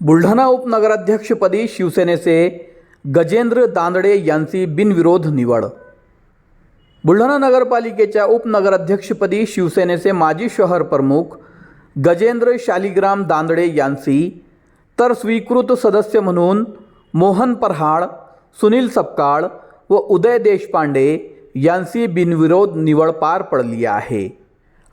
बुलढाणा उपनगराध्यक्षपदी शिवसेनेचे गजेंद्र दांदडे यांची बिनविरोध निवड. बुलढाणा नगरपालिकेच्या उपनगराध्यक्षपदी शिवसेनेचे माजी शहर प्रमुख गजेंद्र शालिग्राम दांदडे यांची तर स्वीकृत सदस्य म्हणून मोहन परहाड सुनील सपकाळ व उदय देशपांडे यांची बिनविरोध निवड पार पडली आहे.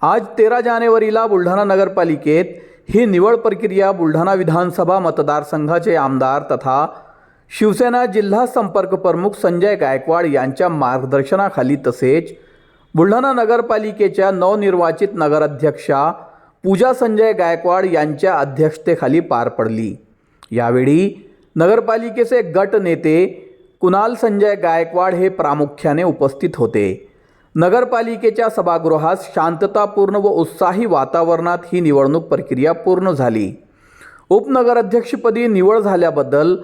आज तेरा जानेवारीला बुलढाणा नगरपालिकेत ही निवड प्रक्रिया बुलढाणा विधानसभा मतदारसंघाचे आमदार तथा शिवसेना जिल्हा संपर्क प्रमुख संजय गायकवाड यांच्या मार्गदर्शनाखाली तसेच बुलढाणा नगरपालिकेच्या नवनिर्वाचित नगराध्यक्षा पूजा संजय गायकवाड यांच्या अध्यक्षतेखाली पार पडली. यावेळी नगरपालिकेचे गट नेते कुणाल संजय गायकवाड हे प्रामुख्याने उपस्थित होते. नगरपालिकेच्या सभागृहात शांततापूर्ण व उत्साही वातावरणात ही निवडणूक प्रक्रिया पूर्ण झाली. उपनगराध्यक्षपदी निवड झाल्याबद्दल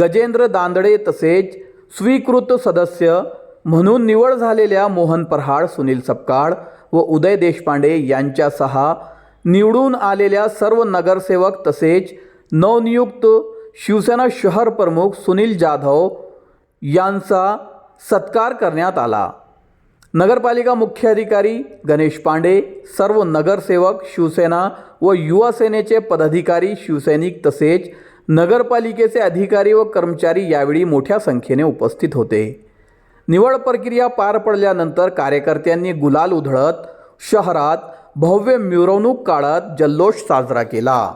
गजेंद्र दांदडे तसेच स्वीकृत सदस्य म्हणून निवड झालेल्या मोहन परहाड सुनील सपकाळ व उदय देशपांडे यांच्यासह निवडून आलेल्या सर्व नगरसेवक तसेच नवनियुक्त शिवसेना शहर प्रमुख सुनील जाधव यांचा सत्कार करण्यात आला. नगरपालिका मुख्याधिकारी गणेश पांडे सर्व नगरसेवक शिवसेना व युवा सेनेचे पदाधिकारी शिवसैनिक तसेच नगरपालिकेचे अधिकारी व कर्मचारी यावेळी मोठ्या संख्येने उपस्थित होते. निवड प्रक्रिया पार पडल्यानंतर कार्यकर्त्यांनी गुलाल उधळत शहरात भव्य मिरवणूक काढत जल्लोष साजरा केला.